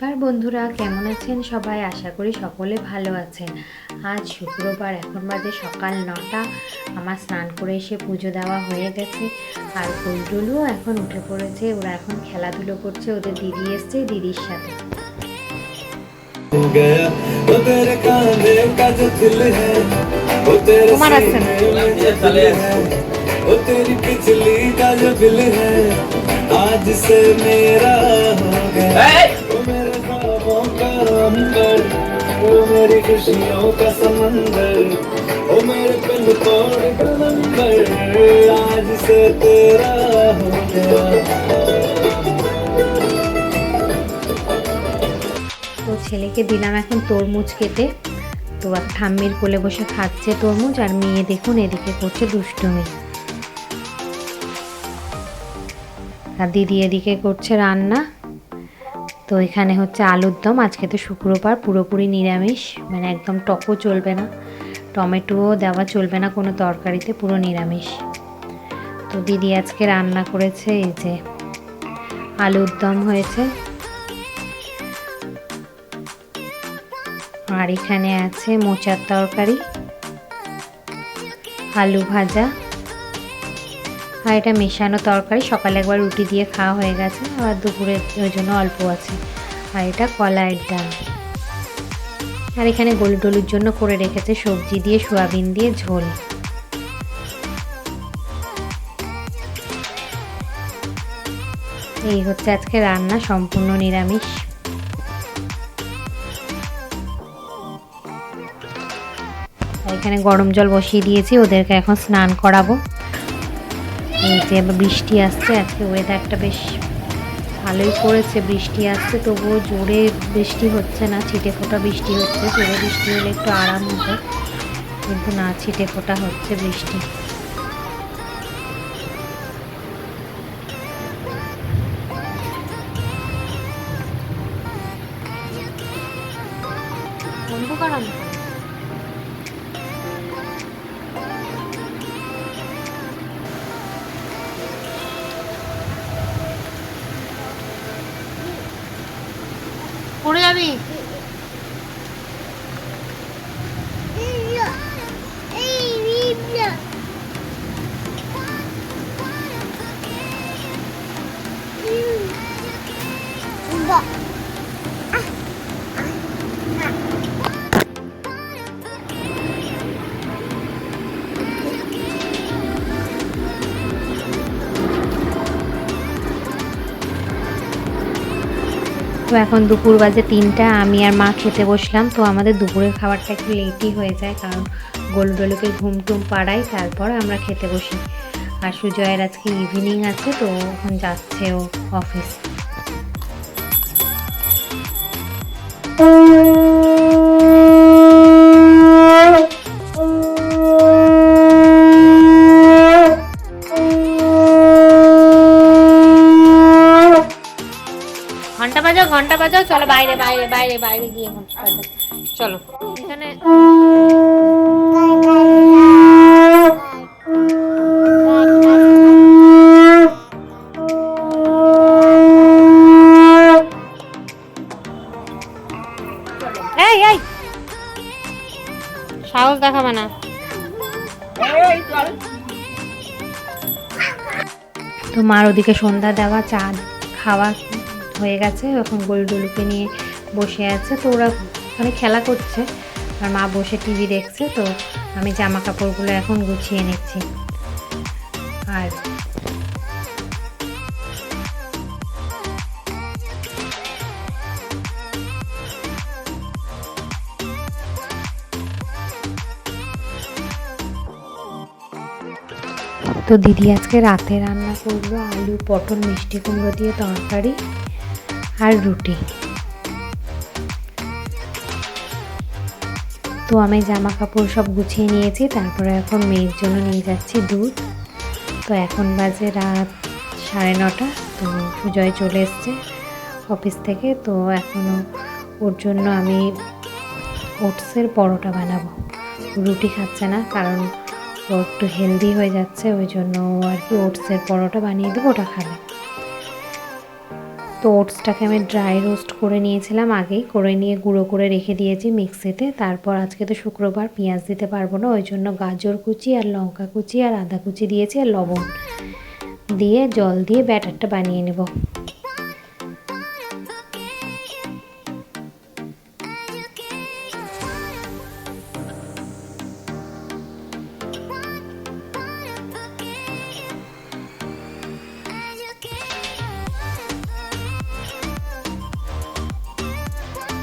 নমস্কার বন্ধুরা কেমন আছেন সবাই আশা করি সকলে ভালো আছেন আজ শুক্রবার এখন বাজে সকাল নটা আমার স্নান করে এসে পুজো দেওয়া হয়ে গেছে আর গোলটুলুও এখন উঠে পড়েছে ওরা এখন খেলাধুলো করছে ওদের দিদি এসছে দিদির সাথে हो गया वो तेरे कांधे का जो दिल है वो तेरे कुमार हसन। सीने में जो दिल है वो तेरी पिछली का जो दिल है आज से मेरा हो गया खुशियों का समंदर वो मेरे पिन तोड़ का नंबर आज से तेरा हो गया তো ছেলেকে দিলাম এখন তরমুজ কেটে তো আর ঠাম্মির কোলে বসে খাচ্ছে তরমুজ আর মেয়ে দেখুন এদিকে করছে দুষ্টুমি আর দিদি এদিকে করছে রান্না তো এখানে হচ্ছে আলুর দম, আজকে তো শুক্রবার, পুরোপুরি নিরামিষ মানে একদম টকও চলবে না, টমেটোও দেওয়া চলবে না কোনো তরকারিতে, পুরো নিরামিষ। তো দিদি আজকে রান্না করেছে এই যে আলুর দম হয়েছে। আর এখানে আছে মোচার তরকারি, আলু ভাজা। আর এটা মেশানো তরকারি, সকালে একবার রুটি দিয়ে খাওয়া হয়ে গেছে, আর দুপুরে ওই জন্য অল্প আছে। আর এটা কলাইয়ের ডাল। আর এখানে গলু টলুর জন্য করে রেখেছে সবজি দিয়ে সোয়াবিন দিয়ে ঝোল। এই হচ্ছে আজকে রান্না, সম্পূর্ণ নিরামিষ। এখানে গরম জল বসিয়ে দিয়েছি, ওদেরকে এখন স্নান করাবো। যে বৃষ্টি আসছে, আজকে ওয়েদারটা বেশ ভালোই করেছে, বৃষ্টি আসছে, তবুও জোরে বৃষ্টি হচ্ছে না, ছিটে ফোটা বৃষ্টি হচ্ছে, জোরে বৃষ্টি হলে একটু আরাম হতো কিন্তু না, ছিটে ফোটা হচ্ছে বৃষ্টি। Sweep. তো এখন দুপুর বাজে তিনটা, আমি আর মা খেতে বসলাম, তো আমাদের দুপুরের খাবারটা একটু লেটই হয়ে যায়, কারণ গোলু ডলুকে ঘুম টুম পাড়াই, তারপর আমরা খেতে বসি। আর সুজয়ের আজকে ইভিনিং আছে, তো এখন যাচ্ছে ও অফিস বাজাও ঘণ্টা বাজাও চলো বাইরে বাইরে বাইরে বাইরে গিয়ে ঘণ্টা বাজাও। চলো। এখানে এই এই। সাহস দেখাবে না। তো মার ওদিকে সন্ধ্যা দেওয়া চা খাওয়া হয়ে গেছে এখন গোলডুলুকে নিয়ে বসে আছে। তো ওরা মানে খেলা করছে। আর মা বসে টিভি দেখছে, তো আমি জামা কাপড়গুলো এখন গুছিয়ে নিচ্ছি। আর তো দিদি আজকে রাতে রান্না করল আলু, পটল, মিষ্টি কুমড়ো দিয়ে তরকারি। আর রুটি। তো আমি জামা কাপড় সব গুছিয়ে নিয়েছি, তারপরে এখন মেয়ের জন্য নিয়ে যাচ্ছি দুধ। তো এখন বাজে রাত সাড়ে নটা, তো সুজয় চলে এসছে অফিস থেকে, তো এখনও ওর জন্য আমি ওটসের পরোটা বানাবো। রুটি খাচ্ছে না, কারণ ও একটু হেলদি হয়ে যাচ্ছে, ওই জন্য আর কি ওটসের পরোটা বানিয়ে দেবো, ওটা খাবে। তো ওটসটাকে আমি ড্রাই রোস্ট করে নিয়েছিলাম, আগেই করে নিয়ে গুঁড়ো করে রেখে দিয়েছি মিক্সিতে। তারপর আজকে তো শুক্রবার, পেঁয়াজ দিতে পারব না, ওই জন্য গাজর কুচি আর লঙ্কা কুচি আর আদা কুচি দিয়েছি আর লবণ। দিয়ে জল দিয়ে ব্যাটারটা বানিয়ে নেব।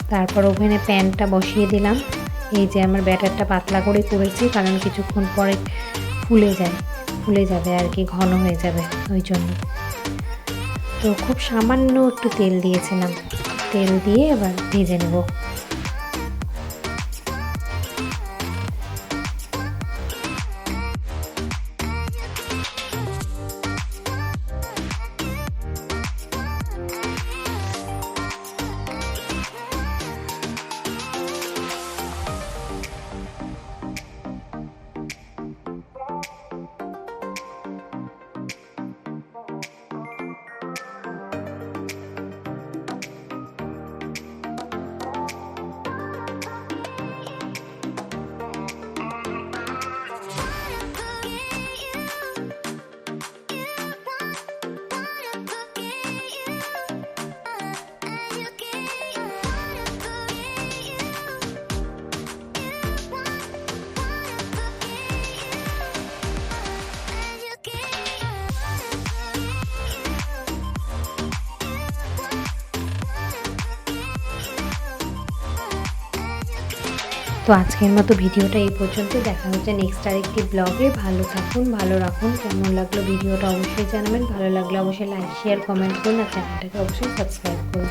তারপর ওভেনে প্যানটা বসিয়ে দিলাম। এই যে আমার ব্যাটারটা পাতলা করে করেছি, কারণ কিছুক্ষণ পরে ফুলে যায়, ফুলে যাবে আর কি, ঘন হয়ে যাবে ওই জন্য। তো খুব সামান্য একটু তেল দিয়েছিলাম। তেল দিয়ে এবার ভেজে নেব। তো আজকের মতো ভিডিওটা এই পর্যন্ত দেখা হচ্ছে নেক্সট আরেকটি ব্লগে ভালো থাকুন, ভালো রাখুন। কেমন লাগল ভিডিওটা অবশ্যই জানাবেন। ভালো লাগলে অবশ্যই লাইক শেয়ার কমেন্ট করুন আর চ্যানেলটাকে অবশ্যই সাবস্ক্রাইব করুন।